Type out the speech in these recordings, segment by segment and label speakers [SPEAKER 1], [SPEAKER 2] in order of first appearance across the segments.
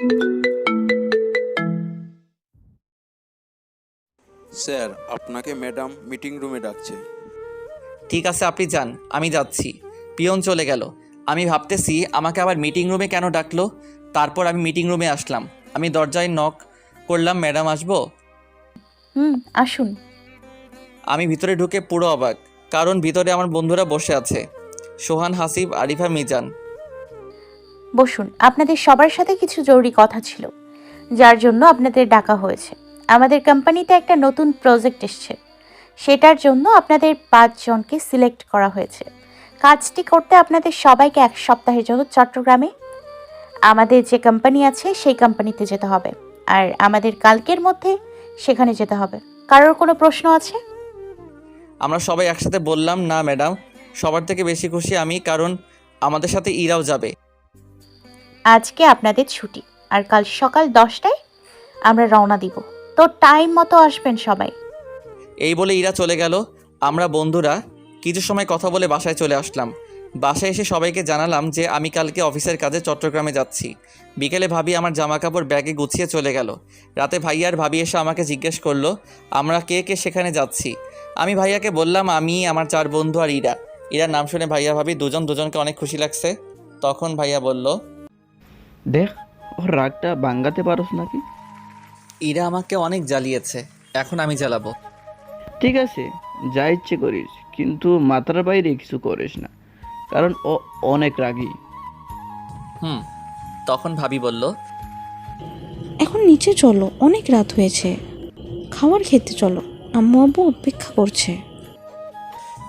[SPEAKER 1] Sir আপনাকে madam meeting রুমে ডাকছে।
[SPEAKER 2] ঠিক আছে আপনি যান আমি যাচ্ছি। পিয়ন চলে গেল। আমি ভাবতেছি আমাকে আবার মিটিং রুমে কেন ডাকলো? তারপর আমি মিটিং রুমে আসলাম। আমি দরজায় নক করলাম ম্যাডাম আসব?
[SPEAKER 3] হুম আসুন।
[SPEAKER 2] আমি ভিতরে ঢুকে পুরো অবাক কারণ ভিতরে আমার বন্ধুরা বসে আছে। সোহান হাসিব আরিফা মিজান।
[SPEAKER 3] বসুন, আপনাদের সবার সাথে কিছু জরুরি কথা ছিল, যার জন্য আপনাদের ডাকা হয়েছে। আমাদের কোম্পানিতে একটা নতুন প্রজেক্ট এসছে, সেটার জন্য আপনাদের পাঁচজনকে সিলেক্ট করা হয়েছে। কাজটি করতে আপনাদের সবাইকে এক সপ্তাহের জন্য চট্টগ্রামে। আমাদের যে কোম্পানি আছে, সেই কোম্পানিতে যেতে হবে, আর আমাদের কালকের মধ্যে সেখানে যেতে হবে। কারোর কোনো প্রশ্ন আছে?
[SPEAKER 2] আমরা সবাই একসাথে বললাম, না, ম্যাডাম, সবার থেকে বেশি খুশি আমি, কারণ আমাদের সাথে ইরাও যাবে।
[SPEAKER 3] আজকে আপনাদের ছুটি, আর কাল সকাল দশটায় আমরা রওনা দিব। তো টাইম মতো আসবেন সবাই।
[SPEAKER 2] এই বলে ইরা চলে গেল। আমরা বন্ধুরা কিছু সময় কথা বলে বাসায় চলে আসলাম। বাসায় এসে সবাইকে জানালাম যে আমি কালকে অফিসের কাজে চট্টগ্রামে যাচ্ছি। বিকেলে ভাবি আমার জামা কাপড় ব্যাগে গুছিয়ে চলে গেল। রাতে ভাইয়া আর ভাবি এসে আমাকে জিজ্ঞেস করল, আমরা কে কে সেখানে যাচ্ছি? আমি ভাইয়াকে বললাম, আমি, আমার চার বন্ধু আর ইরা। ইরার নাম শুনে ভাইয়া ভাবি দুজন দুজনকে অনেক খুশি লাগছে। তখন ভাইয়া বলল
[SPEAKER 4] দেখ ওর রাগটা বাঙ্গাতে পারোস নাকি?
[SPEAKER 2] ইরা আমাকে অনেক জ্বালিয়েছে এখন আমি জ্বালাবো।
[SPEAKER 4] ঠিক আছে যা ইচ্ছে করিস কিন্তু মাথার বাইরে কিছু করিস না কারণ ও অনেক রাগী।
[SPEAKER 2] হুম তখন ভাবি বলল
[SPEAKER 5] এখন নিচে চলো অনেক রাত হয়েছে। খাবার খেতে চলো আম্মু আব্বু অপেক্ষা করছে।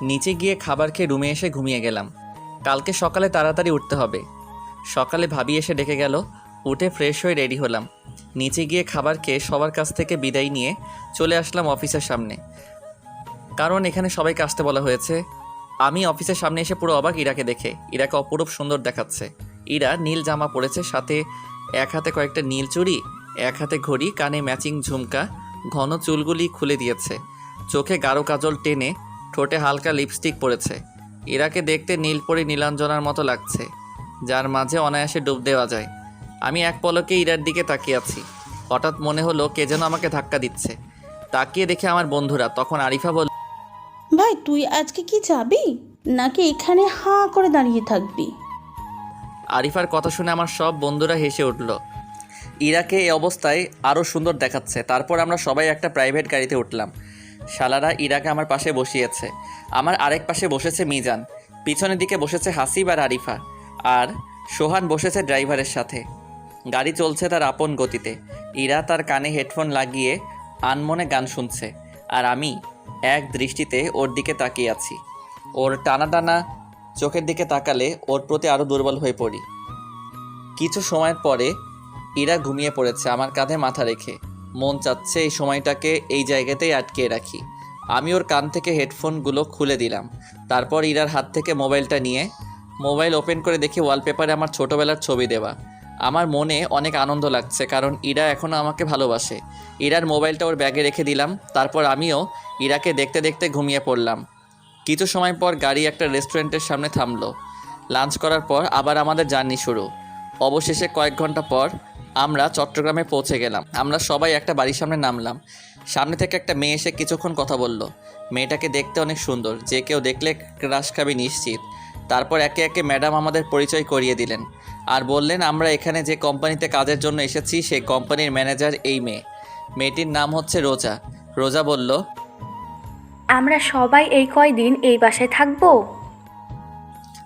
[SPEAKER 2] নিচে গিয়ে খাবার খেয়ে রুমে এসে ঘুমিয়ে গেলাম। কালকে সকালে তাড়াতাড়ি উঠতে হবে। সকালে ভাবি এসে ডেকে গেল, উঠে ফ্রেশ হয়ে রেডি হলাম। নিচে গিয়ে খাবার খেয়ে সবার কাছ থেকে বিদায় নিয়ে চলে আসলাম অফিসের সামনে। কারণ এখানে সবাইকে আসতে বলা হয়েছে, আমি অফিসের সামনে এসে পুরো অবাক ইরাকে দেখে, ইরাকে অপরূপ সুন্দর দেখাচ্ছে। ইরা নীল জামা পরেছে, সাথে এক হাতে কয়েকটা নীল চুড়ি, এক হাতে ঘড়ি, কানে ম্যাচিং ঝুমকা, ঘন চুলগুলি খুলে দিয়েছে। চোখে গাঢ় কাজল টেনে, ঠোঁটে হালকা লিপস্টিক পরেছে। ইরাকে দেখতে নীলপরি নীলাঞ্জনার মতো লাগছে। যার মাঝে অনায়াসে ডুব দেওয়া যায়। আমি এক পলকে ইরার দিকে তাকিয়ে আছি। হঠাৎ মনে হলো কে যেন আমাকে ধাক্কা দিচ্ছে। তাকিয়ে দেখে আমার বন্ধুরা তখন আরিফা বলল
[SPEAKER 6] ভাই তুই আজকে কি যাবি? নাকি এখানে হাঁ করে দাঁড়িয়ে থাকবি?
[SPEAKER 2] আরিফার কথা শুনে আমার সব বন্ধুরা হেসে উঠল। ইরাকে এই অবস্থায় আরও সুন্দর দেখাচ্ছে। তারপর আমরা সবাই একটা প্রাইভেট গাড়িতে উঠলাম। শালারা ইরাকে আমার পাশে বসিয়েছে। আমার আরেক পাশে বসেছে মিজান। পিছনের দিকে বসেছে হাসিব আর আরিফা। আর সোহান বসেছে ড্রাইভারের সাথে। গাড়ি চলছে তার আপন গতিতে। ইরা তার কানে হেডফোন লাগিয়ে আনমনে গান শুনছে। আর আমি এক দৃষ্টিতে ওর দিকে তাকিয়ে আছি। ওর টানা টানা চোখের দিকে তাকালে ওর প্রতি আরও দুর্বল হয়ে পড়ি। কিছু সময়ের পরে ইরা ঘুমিয়ে পড়েছে আমার কাঁধে মাথা রেখে। মন চাচ্ছে এই সময়টাকে এই জায়গাতেই আটকে রাখি। আমি ওর কান থেকে হেডফোনগুলো খুলে দিলাম। তারপর ইরার হাত থেকে মোবাইলটা নিয়ে মোবাইল ওপেন করে দেখি ওয়ালপেপারে আমার ছোটোবেলার ছবি দেওয়া। আমার মনে অনেক আনন্দ লাগছে কারণ ইরা এখনও আমাকে ভালোবাসে। ইরার মোবাইলটা ওর ব্যাগে রেখে দিলাম, তারপর আমিও ইরাকে দেখতে দেখতে ঘুমিয়ে পড়লাম। কিছু সময় পর গাড়ি একটা রেস্টুরেন্টের সামনে থামলো। লাঞ্চ করার পর আবার আমাদের জার্নি শুরু। অবশেষে কয়েক ঘণ্টা পর আমরা চট্টগ্রামে পৌঁছে গেলাম। আমরা সবাই একটা বাড়ির সামনে নামলাম। সামনে থেকে একটা মেয়ে এসে কিছুক্ষণ কথা বলল। মেয়েটাকে দেখতে অনেক সুন্দর। যে কেউ দেখলে ক্রাশ খাবি নিশ্চিত। তারপর একে একে ম্যাডাম আমাদের পরিচয় করিয়ে দিলেন আর বললেন আমরা এখানে যে কোম্পানিতে কাজের জন্য এসেছি সেই কোম্পানির ম্যানেজার এই মেয়ে। মেয়েটির নাম হচ্ছে রোজা। রোজা বলল
[SPEAKER 7] আমরা সবাই এই কয়দিন এই বাসায় থাকব?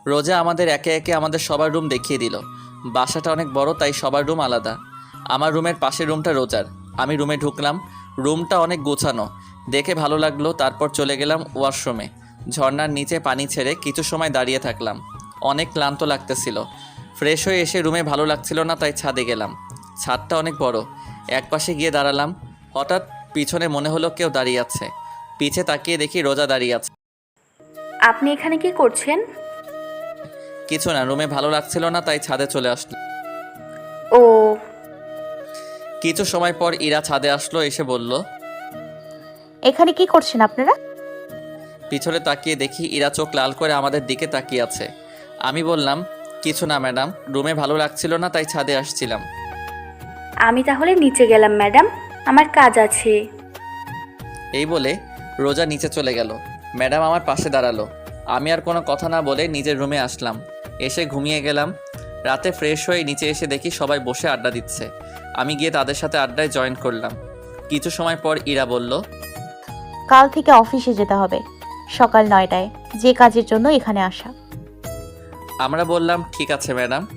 [SPEAKER 2] রোজা আমাদের একে একে আমাদের সবার রুম দেখিয়ে দিল। বাসাটা অনেক বড় তাই সবার রুম আলাদা। আমার রুমের পাশের রুমটা রোজার। আমি রুমে ঢুকলাম। রুমটা অনেক গোছানো। দেখে ভালো লাগল। তারপর চলে গেলাম ওয়াশরুমে। ঝর্ণার নিচে পানি ছেড়ে কিছু সময় দাঁড়িয়ে থাকলাম। অনেক ক্লান্ত লাগতেছিল। ফ্রেশ হয়ে এসে রুমে ভালো লাগছিল না তাই ছাদে গেলাম। ছাদটা অনেক বড়। এক পাশে গিয়ে দাঁড়ালাম। হঠাৎ পিছনে মনে হলো কেউ দাঁড়িয়ে আছে। পিছে তাকিয়ে দেখি রোজা দাঁড়িয়ে আছে।
[SPEAKER 7] আপনি এখানে কি করছেন?
[SPEAKER 2] কিছু না রুমে ভালো লাগছিল না তাই ছাদে চলে আসলো
[SPEAKER 7] ও।
[SPEAKER 2] কিছু সময় পর ইরা ছাদে আসলো এসে বলল
[SPEAKER 3] এখানে কি করছেন আপনারা?
[SPEAKER 2] পিছনে তাকিয়ে দেখি ইরা চোখ লাল করে আমাদের দিকে তাকিয়ে আছে। আমি বললাম কিছু না ম্যাডাম। রুমে ভালো লাগছিল না তাই ছাদে আসছিলাম।
[SPEAKER 7] আমি তাহলে নিচে গেলাম ম্যাডাম। আমার কাজ আছে।
[SPEAKER 2] এই বলে রোজা নিচে চলে গেল। ম্যাডাম আমার পাশে দাঁড়াল। আমি আর কোনো কথা না বলে নিজের রুমে আসলাম। এসে ঘুমিয়ে গেলাম। রাতে ফ্রেশ হয়ে নিচে এসে দেখি সবাই বসে আড্ডা দিচ্ছে। আমি গিয়ে তাদের সাথে আড্ডায় জয়েন করলাম। কিছু সময় পর ইরা বলল
[SPEAKER 3] কাল থেকে অফিসে যেতে হবে। সকাল নয়টায়। যে কাজের জন্য এখানে আসা।
[SPEAKER 2] আমরা বললাম, ঠিক আছে, ম্যাডাম।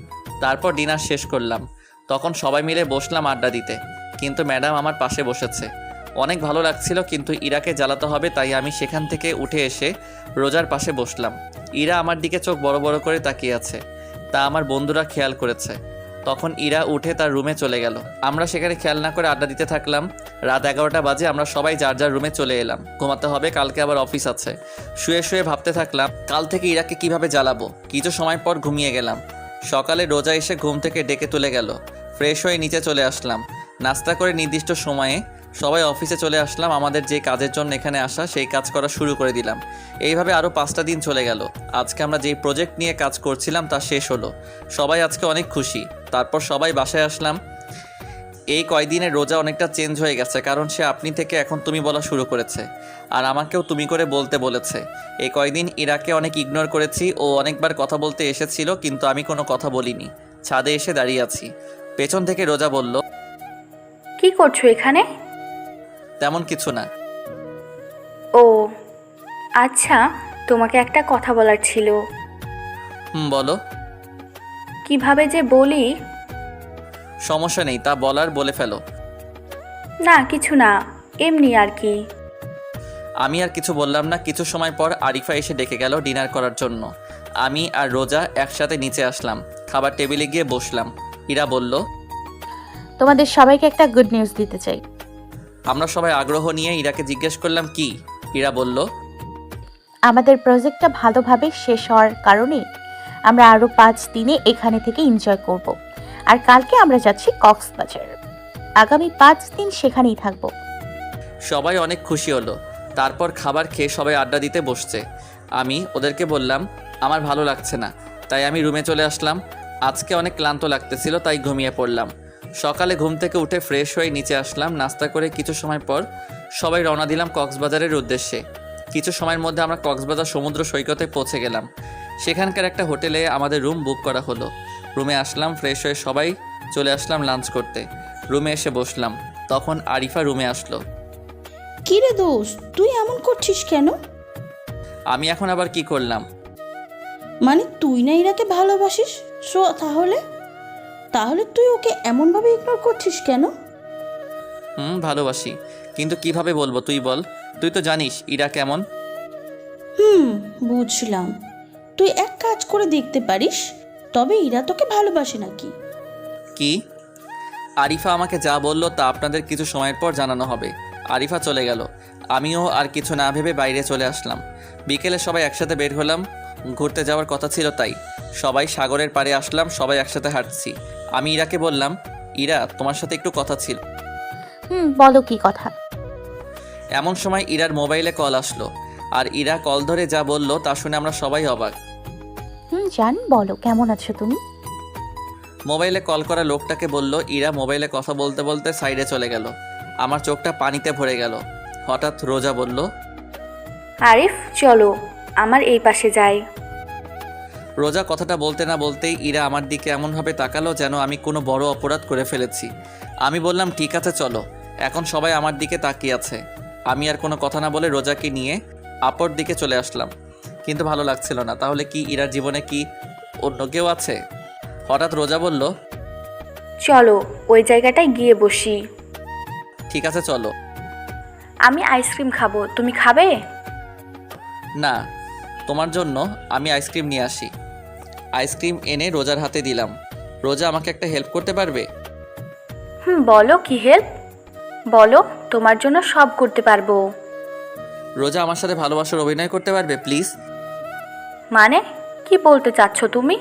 [SPEAKER 2] তারপর ডিনার শেষ করলাম। তখন সবাই মিলে বসলাম আড্ডা দিতে। কিন্তু ম্যাডাম আমার পাশে বসেছে। অনেক ভালো লাগছিল, কিন্তু ইরাকে জ্বালাতে হবে, তাই আমি সেখান থেকে উঠে এসে রোজার পাশে বসলাম। ইরা আমার দিকে চোখ বড় বড় করে তাকিয়ে আছে। তা আমার বন্ধুরা খেয়াল করেছে। তখন ইরা উঠে তার রুমে চলে গেল। আমরা সেখানে খেয়াল না করে আড্ডা দিতে থাকলাম। রাত এগারোটা বাজে আমরা সবাই যার যার রুমে চলে এলাম। ঘুমাতে হবে, কালকে আবার অফিস আছে। শুয়ে শুয়ে ভাবতে থাকলাম, কাল থেকে ইরাকে কীভাবে জ্বালাবো? কিছু সময় পর ঘুমিয়ে গেলাম। সকালে রোজা এসে ঘুম থেকে ডেকে তুলে গেল। ফ্রেশ হয়ে নিচে চলে আসলাম। নাস্তা করে নির্দিষ্ট সময়ে সবাই অফিসে চলে আসলাম। আমাদের যে কাজের জন্য এখানে আসা, সেই কাজ করা শুরু করে দিলাম। এইভাবে আরও পাঁচটা দিন চলে গেল। আজকে আমরা যেই প্রজেক্ট নিয়ে কাজ করছিলাম, তা শেষ হলো। সবাই আজকে অনেক খুশি। তারপর সবাই বাসায় আসলাম। এই কয়দিনে রোজা অনেকটা চেঞ্জ হয়ে গেছে কারণ সে আপনি থেকে এখন তুমি বলা শুরু করেছে। আর আমাকেও তুমি করে বলতে বলেছে। এই কয়দিন ইরাকে অনেক ইগনোর করেছি ও অনেকবার কথা বলতে এসেছিল কিন্তু আমি কোনো কথা বলিনি। ছাদে এসে দাঁড়িয়ে আছি। পেছন থেকে রোজা বলল
[SPEAKER 7] কি করছ এখানে?
[SPEAKER 2] তেমন কিছু না।
[SPEAKER 7] ও আচ্ছা তোমাকে একটা কথা বলার ছিল।
[SPEAKER 2] হুম বলো।
[SPEAKER 7] কীভাবে যে বলি?
[SPEAKER 2] সমস্যা নেই তা বলার বলে ফেলো।
[SPEAKER 7] না কিছু না এমনি আর কি।
[SPEAKER 2] আমি আর কিছু বললাম না কিছু সময় পর আরিফা এসে ডেকে গেল ডিনার করার জন্য। আমি আর রোজা একসাথে নিচে আসলাম খাবার টেবিলে গিয়ে বসলাম। ইরা বলল
[SPEAKER 3] তোমাদের সবাইকে একটা গুড নিউজ দিতে চাই।
[SPEAKER 2] আমরা সবাই আগ্রহ নিয়ে ইরাকে জিজ্ঞেস করলাম কি? ইরা বলল
[SPEAKER 3] আমাদের প্রজেক্টটা ভালোভাবে শেষ হওয়ার কারণে আমরা আরও পাঁচ দিনে এখানে থেকে এনজয় করব। আর কালকে আমরা যাচ্ছি কক্সবাজার। আগামী পাঁচ দিন সেখানেই থাকব।
[SPEAKER 2] সবাই অনেক খুশি হলো। তারপর খাবার খেয়ে সবাই আড্ডা দিতে বসছে। আমি ওদেরকে বললাম, আমার ভালো লাগছে না। তাই আমি রুমে চলে আসলাম। আজকে অনেক ক্লান্ত লাগতেছিল, তাই ঘুমিয়ে পড়লাম। সকালে ঘুম থেকে উঠে ফ্রেশ হয়ে নিচে আসলাম। নাস্তা করে কিছু সময় পর সবাই রওনা দিলাম কক্সবাজারের উদ্দেশ্যে। কিছু সময়ের মধ্যে আমরা কক্সবাজার সমুদ্র সৈকতে পৌঁছে গেলাম। সেখানকার একটা হোটেলে আমাদের রুম বুক করা হলো। রুমে আসলাম ফ্রেশ হয়ে সবাই চলে আসলাম লাঞ্চ করতে। রুমে এসে বসলাম। তখন আরিফা রুমে আসলো।
[SPEAKER 6] কি রে দোষ তুই এমন করছিস কেন?
[SPEAKER 2] আমি এখন আবার কি করলাম?
[SPEAKER 6] মানে তুই না ইরাকে ভালোবাসিস? সো তাহলে? তাহলে তুই ওকে এমনভাবে ইগনোর করছিস কেন?
[SPEAKER 2] হুম ভালোবাসি। কিন্তু কীভাবে বলব তুই বল? তুই তো জানিস ইরা কেমন।
[SPEAKER 6] হুম বুঝলাম। তুই এক কাজ করে দেখতে পারিস তবে ইরা তোকে ভালোবাসে নাকি?
[SPEAKER 2] কি? আরিফা আমাকে যা বলল তা আপনাদের কিছু সময়ের পর জানানো হবে। আরিফা চলে গেল। আমিও আর কিছু না ভেবে বাইরে চলে আসলাম। বিকেলে সবাই একসাথে বের হলাম। ঘুরতে যাওয়ার কথা ছিল তাই। সবাই সাগরের পাড়ে আসলাম সবাই একসাথে হাঁটছি। আমি ইরাকে বললাম ইরা তোমার সাথে একটু কথা ছিল।
[SPEAKER 3] হুম বলো কি কথা?
[SPEAKER 2] এমন সময় ইরার মোবাইলে কল আসলো। আর ইরা কল ধরে যা বলল তা শুনে আমরা সবাই অবাক।
[SPEAKER 3] জান বলো কেমন আছো তুমি?
[SPEAKER 2] মোবাইলে কল করা লোকটাকে বলল ইরা মোবাইলে কথা বলতে বলতে সাইডে চলে গেল। আমার চোখটা পানিতে ভরে গেল। হঠাৎ রোজা বলল
[SPEAKER 7] আরিফ চলো আমার এই পাশে যাই।
[SPEAKER 2] রোজা কথাটা বলতে না বলতেই ইরা আমার দিকে এমনভাবে তাকালো যেন আমি কোনো বড় অপরাধ করে ফেলেছি। আমি বললাম ঠিক আছে চলো। এখন সবাই আমার দিকে তাকিয়ে আছে। আমি আর কোনো কথা না বলে রোজাকে নিয়ে আপর দিকে চলে আসলাম। কিন্তু ভালো লাগছিল না। তাহলে কি ইরার জীবনে কি অন্য কেউ আছে? হঠাৎ রোজা বলল
[SPEAKER 7] চলো ওই জায়গাটায় গিয়ে বসি।
[SPEAKER 2] ঠিক আছে চলো।
[SPEAKER 7] আমি আইসক্রিম খাব তুমি খাবে?
[SPEAKER 2] না তোমার জন্য আমি আইসক্রিম নিয়ে আসি। আইসক্রিম এনে রোজার হাতে দিলাম। রোজা আমাকে একটা হেল্প করতে পারবে?
[SPEAKER 7] হুম বলো কি হেল্প? বলো তোমার জন্য সব করতে পারব।
[SPEAKER 2] রোজা আমার সাথে ভালোবাসার অভিনয় করতে পারবে প্লিজ?
[SPEAKER 7] মানে কি বলতে চাচ্ছ তুমি?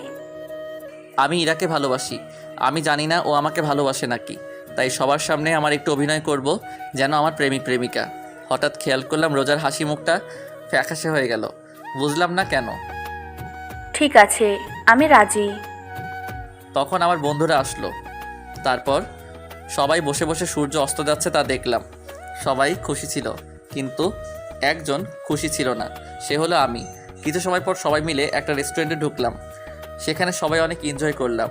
[SPEAKER 2] আমি ইরাকে ভালোবাসি। আমি জানি না ও আমাকে ভালোবাসে নাকি। তাই সবার সামনে আমার একটু অভিনয় করব যেন আমার প্রেমিক প্রেমিকা। হঠাৎ খেয়াল করলাম রোজার হাসি মুখটা ফ্যাকাশে হয়ে গেল। বুঝলাম না কেন।
[SPEAKER 7] ঠিক আছে আমি রাজি।
[SPEAKER 2] তখন আমার বন্ধুরা আসলো। তারপর সবাই বসে বসে সূর্য অস্ত যাচ্ছে তা দেখলাম। সবাই খুশি ছিল কিন্তু একজন খুশি ছিল না। সে হলো আমি। কিছু সময় পর সবাই মিলে একটা রেস্টুরেন্টে ঢুকলাম। সেখানে সবাই অনেক এনজয় করলাম।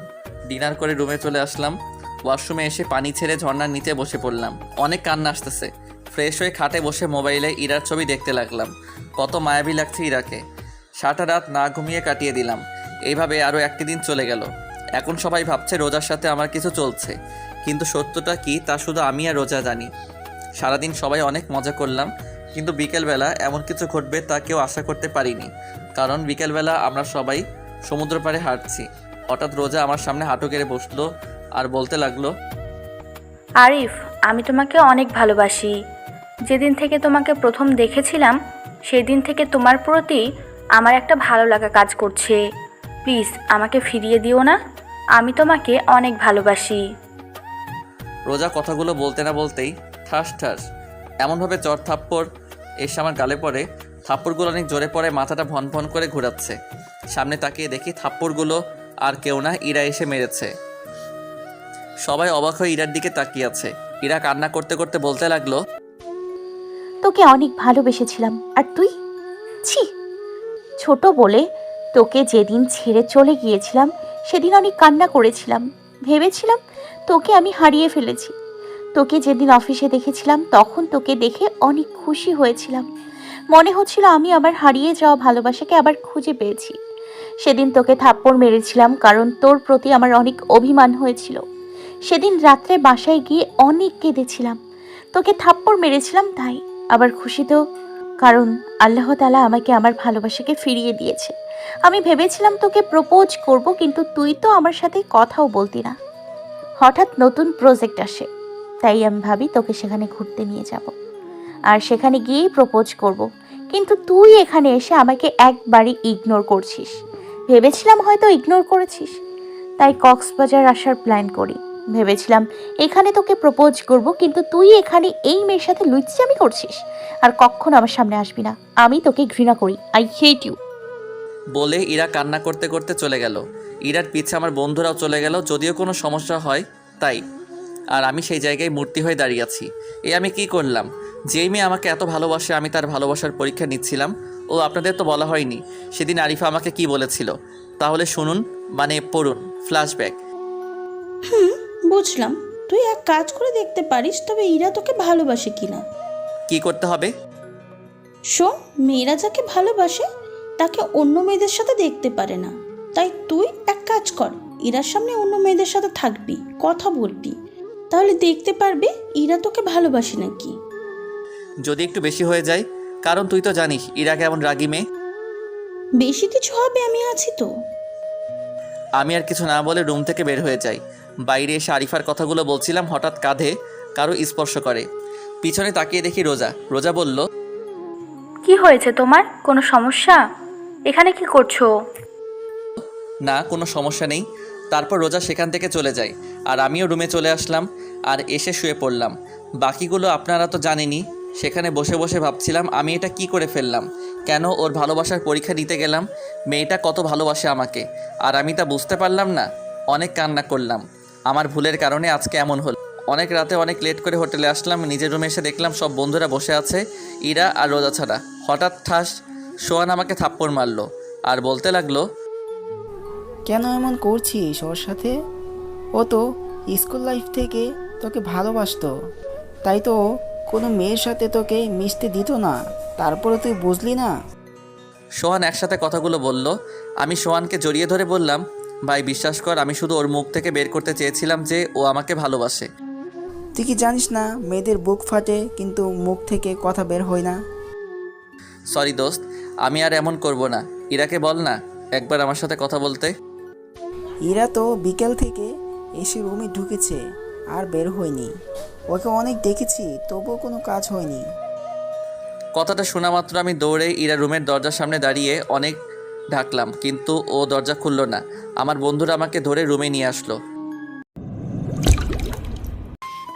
[SPEAKER 2] ডিনার করে রুমে চলে আসলাম। ওয়াশরুমে এসে পানি ছেড়ে ঝর্নার নিচে বসে পড়লাম। অনেক কান্না আসতেছে। ফ্রেশ হয়ে খাটে বসে মোবাইলে ইরার ছবি দেখতে লাগলাম। কত মায়াবী লাগছে ইরাকে। সারাটা রাত না ঘুমিয়ে কাটিয়ে দিলাম। এইভাবে আরও একটি দিন চলে গেল। এখন সবাই ভাবছে রোজার সাথে আমার কিছু চলছে। কিন্তু সত্যটা কি তা শুধু আমি আর রোজা জানি। সারাদিন সবাই অনেক মজা করলাম। কিন্তু বিকেলবেলা এমন কিছু ঘটবে তা কেউ আশা করতে পারিনি। কারণ বিকেলবেলা আমরা সবাই সমুদ্র পাড়ে হাঁটছি। হঠাৎ রোজা আমার সামনে হাঁটু কেড়ে বসল আর বলতে লাগল
[SPEAKER 7] আরিফ আমি তোমাকে অনেক ভালোবাসি। যেদিন থেকে তোমাকে প্রথম দেখেছিলাম সেদিন থেকে তোমার প্রতি আমার একটা ভালো লাগা কাজ করছে। প্লিজ আমাকে ফিরিয়ে দিও না। আমি তোমাকে অনেক ভালোবাসি।
[SPEAKER 2] রোজা কথাগুলো বলতে না বলতেই ঠাস ঠাস এমনভাবে চর থাপ্পড় এসে আমার গালে পড়ে, থাপ্পড়গুলো অনেক জোরে পড়ে, মাথাটা ভন ভন করে ঘোরাচ্ছে। সামনে তাকিয়ে দেখি থাপ্পড়গুলো আর কেউ না ইরা এসে মেরেছে। সবাই অবাক হয়ে ইরার দিকে তাকিয়ে আছে। ইরা কান্না করতে করতে বলতে লাগল,
[SPEAKER 3] তোকে অনেক ভালোবেসেছিলাম, আর তুই? ছি, ছোট বলে তোকে যেদিন ছেড়ে চলে গিয়েছিলাম, সেদিন অনেক কান্না করেছিলাম। ভেবেছিলাম তোকে আমি হারিয়ে ফেলেছি। তোকে যেদিন অফিসে দেখেছিলাম, তখন তোকে দেখে অনেক খুশি হয়েছিলাম। মনে হচ্ছিল আমি আবার হারিয়ে যাওয়া ভালোবাসাকে আবার খুঁজে পেয়েছি। সেদিন তোকে থাপ্পড় মেরেছিলাম কারণ তোর প্রতি আমার অনেক অভিমান হয়েছিল। সেদিন রাত্রে বাসায় গিয়ে অনেক কেঁদেছিলাম। তোকে থাপ্পড় মেরেছিলাম তাই, আবার খুশিতেও কারণ আল্লাহ তালা আমাকে আমার ভালোবাসাকে ফিরিয়ে দিয়েছে। আমি ভেবেছিলাম তোকে প্রপোজ করব, কিন্তু তুই তো আমার সাথে কথাও বলতি না। হঠাৎ নতুন প্রজেক্ট আসে। তাই আমি ভাবি তোকে সেখানে ঘুরতে নিয়ে যাব। আর সেখানে গিয়েই প্রপোজ করব। কিন্তু তুই এখানে এসে আমাকে একবারই ইগনোর করছিস। ভেবেছিলাম হয়তো ইগনোর করেছিস। তাই কক্সবাজার আসার প্ল্যান করি। ভেবেছিলাম এখানে তোকে প্রপোজ করব, কিন্তু তুই এখানে এই মেয়ের সাথে লুচ্চামি করছিস। আর কখনো আমার সামনে আসবি না। আমি তোকে ঘৃণা করি। আই হেট ইউ
[SPEAKER 2] বলে ইরা কান্না করতে করতে চলে গেল। ইরার পিছে আমার বন্ধুরাও চলে গেল। যদিও কোনো সমস্যা হয়, তাই আর আমি সেই জায়গায় মূর্তি হয়ে দাঁড়িয়ে আছি। এ আমি কি করলাম? যেই মেয়ে আমাকে এত ভালোবাসে আমি তার ভালোবাসার পরীক্ষা নিচ্ছিলাম। ও আপনাদের তো বলা হয়নি। সেদিন আরিফা আমাকে কি বলেছিল? তাহলে শুনুন মানে পড়ুন। ফ্ল্যাশব্যাক হুম
[SPEAKER 6] বুঝলাম। তুই এক কাজ করে দেখতে পারিস তবে ইরা তোকে ভালোবাসে কিনা?
[SPEAKER 2] কি করতে হবে?
[SPEAKER 6] শোন মেয়েরা যাকে ভালোবাসে তাকে অন্য মেয়েদের সাথে দেখতে পারে না। তাই তুই এক কাজ কর ইরার সামনে অন্য মেয়েদের সাথে থাকবি কথা বলবি। তাহলে দেখতে পারবে ইরা তোকে ভালোবাসে নাকি।
[SPEAKER 2] যদি একটু বেশি হয়ে যায় কারণ তুই তো জানিস ইরা কেমন রাগি মেয়ে।
[SPEAKER 6] বেশি কিছু হবে আমি আছি তো।
[SPEAKER 2] আমি আর কিছু না বলে রুম থেকে বের হয়ে যাই। বাইরে এসে আরিফার কথাগুলো বলছিলাম হঠাৎ কাঁধে কারও স্পর্শ করে। পিছনে তাকিয়ে দেখি রোজা। রোজা বলল
[SPEAKER 7] কি হয়েছে তোমার? কোনো সমস্যা? এখানে কি করছ?
[SPEAKER 2] না কোনো সমস্যা নেই। তারপর রোজা সেখান থেকে চলে যায় আর আমিও রুমে চলে আসলাম আর এসে শুয়ে পড়লাম। বাকিগুলো আপনারা তো জানেনই, সেখানে বসে বসে ভাবছিলাম আমি এটা কি করে ফেললাম? কেন ওর ভালোবাসার পরীক্ষা দিতে গেলাম? মেয়েটা কত ভালোবাসে আমাকে। আর আমি তা বুঝতে পারলাম না, অনেক কান্না করলাম। আমার ভুলের কারণে আজকে এমন হলো। অনেক রাতে অনেক লেট করে হোটেলে আসলাম, নিজের রুমে এসে দেখলাম সব বন্ধুরা বসে আছে, ইরা আর রোজা ছাড়া। হঠাৎ ঠাস সোয়ান আমাকে থাপ্পড় মারলো। আর বলতে লাগল
[SPEAKER 8] কেন এমন করছিস ওর সাথে? ও তো স্কুল লাইফ থেকে তোকে ভালোবাসতো। তাই তো কোনো মেয়ের সাথে তোকে মিশতে দিত না। তারপরে তুই বুঝলি না?
[SPEAKER 2] সোহান একসাথে কথাগুলো বলল। আমি সোহানকে জড়িয়ে ধরে বললাম ভাই বিশ্বাস কর আমি শুধু ওর মুখ থেকে বের করতে চেয়েছিলাম যে ও আমাকে ভালোবাসে।
[SPEAKER 8] তুই কি জানিস না মেয়েদের বুক ফাটে কিন্তু মুখ থেকে কথা বের হয় না?
[SPEAKER 2] সরি দোস্ত আমি আর এমন করব না। ইরাকে বল না একবার আমার সাথে কথা বলতে।
[SPEAKER 8] ইরা তো বিকেল থেকে এসে রুমে ঢুকেছে আর বের হয়নি। ওকে অনেক দেখেছি তবুও কোনো কাজ হয়নি।
[SPEAKER 2] কথাটা শোনা মাত্র আমি দৌড়ে ইরা রুমের দরজার সামনে দাঁড়িয়ে অনেক ঢাকলাম কিন্তু ও দরজা খুললো না। আমার বন্ধুরা আমাকে ধরে রুমে নিয়ে আসলো।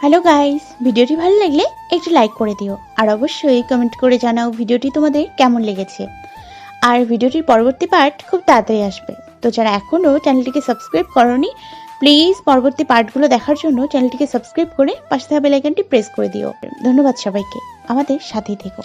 [SPEAKER 3] হ্যালো গাইস ভিডিওটি ভালো লাগলে একটু লাইক করে দিও আর অবশ্যই কমেন্ট করে জানাও ভিডিওটি তোমাদের কেমন লেগেছে। আর ভিডিওটির পরবর্তী পার্ট খুব তাড়াতাড়ি আসবে। তো যারা এখনও চ্যানেলটিকে সাবস্ক্রাইব করনি প্লিজ পরবর্তী পার্টগুলো দেখার জন্য চ্যানেলটিকে সাবস্ক্রাইব করে পাশে থাকা বেলাইকানটি প্রেস করে দিও। ধন্যবাদ সবাইকে। আমাদের সাথেই থেকো।